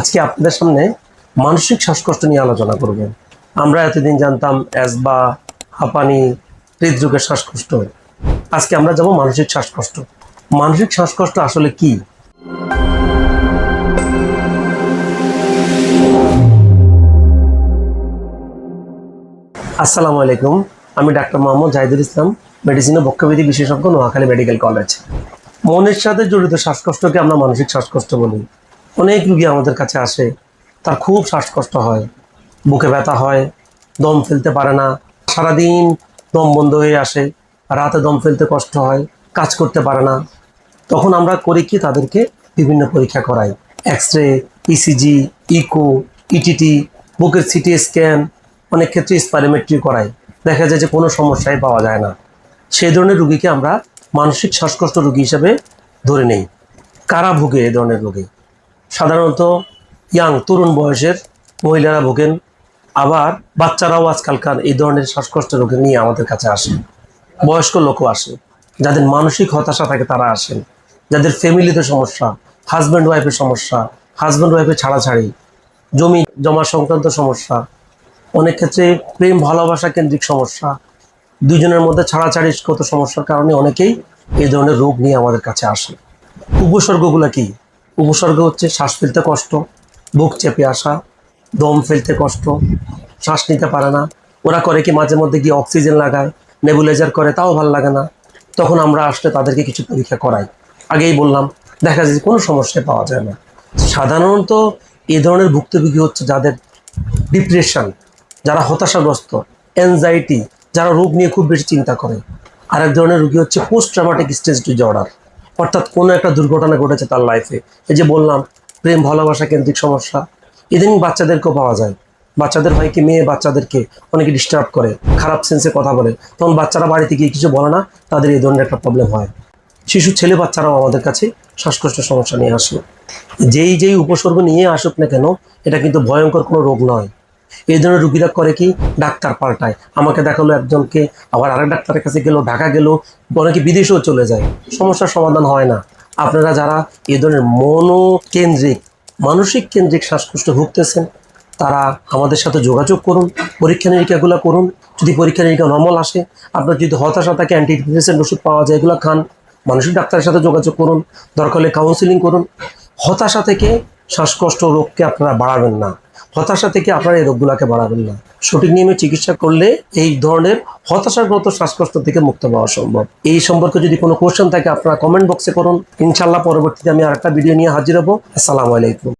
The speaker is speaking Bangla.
আজকে আপনাদের সামনে মানসিক শ্বাসকষ্ট নিয়ে আলোচনা করবেন আমরা এতদিন জানতাম অ্যাসবা হাঁপানি, হৃদরোগের শ্বাসকষ্ট। আজকে আমরা যাব মানসিক শ্বাসকষ্ট। মানসিক শ্বাসকষ্ট আসলে কি? আসসালামু আলাইকুম। আমি ডাক্তার মোহাম্মদ জাহিদুল ইসলাম মেডিসিন ও বক্ষবিধি বিশেষজ্ঞ, নোয়াখালী মেডিকেল কলেজ। মনের সাথে জড়িত শ্বাসকষ্টকে আমরা মানসিক শ্বাসকষ্ট বলি। অনেক রুগী আমাদের কাছে আসে, তার খুব শ্বাসকষ্ট হয়, বুকে ব্যথা হয়, দম ফেলতে পারে না, সারাদিন দম বন্ধ হয়ে আসে, রাতে দম ফেলতে কষ্ট হয়, কাজ করতে পারে না। তখন আমরা করি কি, তাদেরকে বিভিন্ন পরীক্ষা করাই X ray ECG echo ETT বুকের সিটি স্ক্যান অনেক ক্ষেত্রে স্পাইরোমেট্রি করাই। দেখা যায় যে কোনো সমস্যাই পাওয়া যায় না। সেই ধরনের রুগীকে আমরা মানসিক শ্বাসকষ্ট রুগী হিসেবে ধরে নেই। কারা ভুগে এ ধরনের রোগে। সাধারণত ইয়াং তরুণ বয়সের মহিলারা ভোগেন। আবার বাচ্চারাও আজকালকার এই ধরনের শ্বাসকষ্ট রোগে নিয়ে আমাদের কাছে আসে। বয়স্ক লোকও আসে। যাদের মানসিক হতাশা থাকে তারা আসেন। যাদের ফ্যামিলিতে সমস্যা হাজব্যান্ড ওয়াইফের সমস্যা হাজব্যান্ড ওয়াইফের ছাড়াছাড়ি, জমি জমা সংক্রান্ত সমস্যা, অনেক ক্ষেত্রে প্রেম, ভালোবাসা কেন্দ্রিক সমস্যা দুজনের মধ্যে ছাড়াছাড়িগত সমস্যার কারণে অনেকেই এই ধরনের রোগ নিয়ে আমাদের কাছে আসে। উপসর্গগুলো কি? উপসর্গ হচ্ছে শ্বাস ফেলতে কষ্ট, বুক চেপে আসা, দম ফেলতে কষ্ট, শ্বাস নিতে পারে না। ওরা করে কি মাঝে মধ্যে গিয়ে অক্সিজেন লাগায় নেবুলাইজার করে, তাও ভালো লাগে না। তখন আমরা আসলে তাদেরকে কিছু পরীক্ষা করাই। আগেই বললাম, দেখা যায় কোনো সমস্যায় পাওয়া যায় না। সাধারণত এই ধরনের ভুক্তভোগী হচ্ছে যাদের ডিপ্রেশন যারা হতাশাগ্রস্ত অ্যাংজাইটি যারা রোগ নিয়ে খুব বেশি চিন্তা করে। আরেক ধরনের রোগী হচ্ছে পোস্ট ট্রামাটিক স্ট্রেস ডিজর্ডার অর্থাৎ কোনো একটা দুর্ঘটনা ঘটেছে তার লাইফে এই যে বললাম, প্রেম, ভালোবাসা, কেন্দ্রিক সমস্যা ইদানিং বাচ্চাদেরকেও পাওয়া যায়। বাচ্চাদের হয় কি, মেয়ে বাচ্চাদেরকে অনেকে ডিস্টার্ব করে, খারাপ সেন্সে কথা বলে। তখন বাচ্চারা বাড়িতে গিয়ে কিছু বলে না, তাদের এই ধরনের একটা প্রবলেম হয়। শিশু, ছেলে বাচ্চারাও আমাদের কাছে শ্বাসকষ্ট সমস্যা নিয়ে আসে। যেই যেই উপসর্গ নিয়ে আসুক না কেন, এটা কিন্তু ভয়ঙ্কর কোনো রোগ নয়। এই ধরনের রুগীরা করে কি? ডাক্তার পাল্টায়। আমাকে দেখাল একজনকে, আবার আরেক ডাক্তারের কাছে গেল, ঢাকা গেল অনেকে বিদেশেও চলে যায়। সমস্যার সমাধান হয় না। আপনারা যারা এই ধরনের মনোকেন্দ্রিক, মানসিক কেন্দ্রিক শ্বাসকষ্ট ভুগতেছেন, তারা আমাদের সাথে যোগাযোগ করুন, পরীক্ষা নিরীক্ষাগুলো করুন। যদি পরীক্ষা নিরীক্ষা নর্মাল আসে, আপনার যদি হতাশা থাকে অ্যান্টিডিপ্রেসেন্ট ওষুধ পাওয়া যায়, এগুলো খান। মানসিক ডাক্তারের সাথে যোগাযোগ করুন, দরকার হলে কাউন্সিলিং করুন। হতাশা থেকে শ্বাসকষ্ট রোগকে আপনারা বাড়াবেন না। হতাশা থেকে আপনারা এই রোগগুলোকে বাড়াবেন না। সঠিক নিয়মে চিকিৎসা করলে এই ধরনের হতাশাগ্রত শ্বাসকষ্ট থেকে মুক্ত পাওয়া সম্ভব। এই সম্পর্কে যদি কোনো কোশ্চেন থাকে, আপনারা কমেন্ট বক্সে করুন। ইনশাল্লাহ পরবর্তীতে আমি আরেকটা ভিডিও নিয়ে হাজির হব। আসসালামু আলাইকুম।